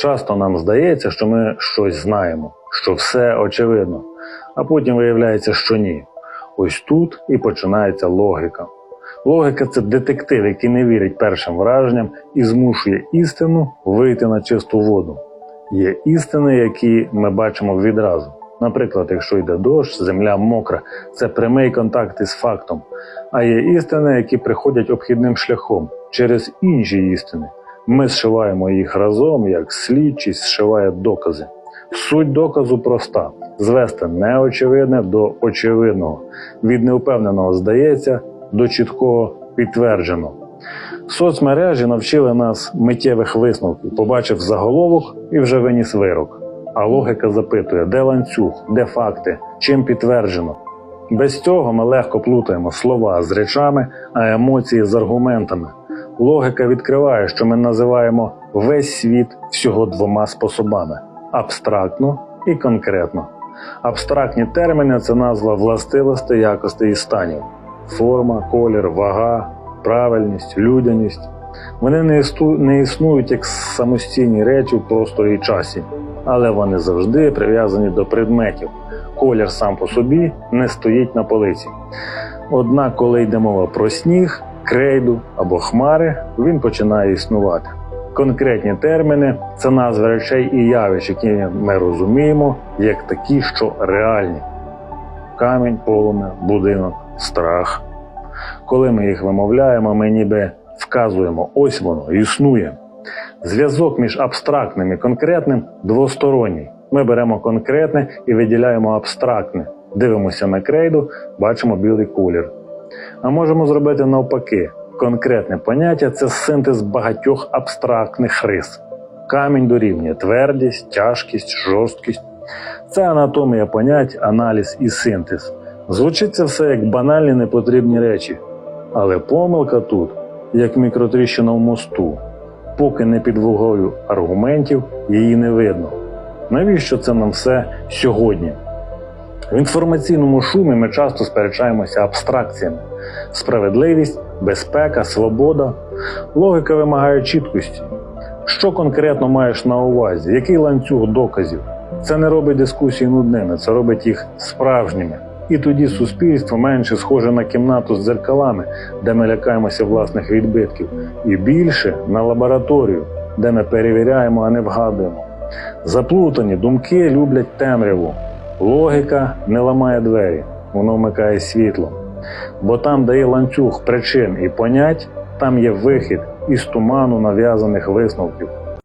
Часто нам здається, що ми щось знаємо, що все очевидно, а потім виявляється, що ні. Ось тут і починається логіка. Логіка це детектив, який не вірить першим враженням і змушує істину вийти на чисту воду. Є істини, які ми бачимо відразу. Наприклад, якщо йде дощ, земля мокра, це прямий контакт із фактом. А є істини, які приходять обхідним шляхом через інші істини. Ми зшиваємо їх разом, як слідчість зшиває докази. Суть доказу проста: звести неочевидне до очевидного, від неупевненого здається до чіткого підтвердженого. Соцмережі навчили нас миттєвих висновків, побачив заголовок і вже виніс вирок. А логіка запитує, де ланцюг, де факти, чим підтверджено. Без цього ми легко плутаємо слова з речами, а емоції з аргументами. Логіка відкриває, що ми називаємо весь світ всього двома способами: абстрактно і конкретно. Абстрактні терміни це назва властивостей, якостей і станів: форма, колір, вага, правильність, людяність. Вони не, істу... не існують як самостійні речі в просторі і часі, але вони завжди прив'язані до предметів. Колір сам по собі не стоїть на полиці. Однак, коли йде мова про сніг, крейду або хмари, він починає існувати. Конкретні терміни це назви речей і явищ, які ми розуміємо як такі, що реальні: камінь, полум'я, будинок, страх. Коли ми їх вимовляємо, ми ніби вказуємо, ось воно існує. Зв'язок між абстрактним і конкретним двосторонній. Ми беремо конкретне і виділяємо абстрактне. Дивимося на крейду, бачимо білий колір. А можемо зробити навпаки. Конкретне поняття це синтез багатьох абстрактних рис. Камінь дорівнює твердість, тяжкість, жорсткість. Це анатомія понять, аналіз і синтез. Звучить це все як банальні непотрібні речі. Але помилка тут, як мікротріщина в мосту. Поки не під вагою аргументів, її не видно. Навіщо це нам все сьогодні? В інформаційному шумі ми часто сперечаємося абстракціями: справедливість, безпека, свобода. Логіка вимагає чіткості. Що конкретно маєш на увазі? Який ланцюг доказів? Це не робить дискусії нудними, це робить їх справжніми. І тоді суспільство менше схоже на кімнату з дзеркалами, де ми лякаємося власних відбитків, і більше на лабораторію, де ми перевіряємо, а не вгадуємо. Заплутані думки люблять темряву. Логіка не ламає двері, воно вмикає світло. Бо там, де є ланцюг причин і понять, там є вихід із туману нав'язаних висновків.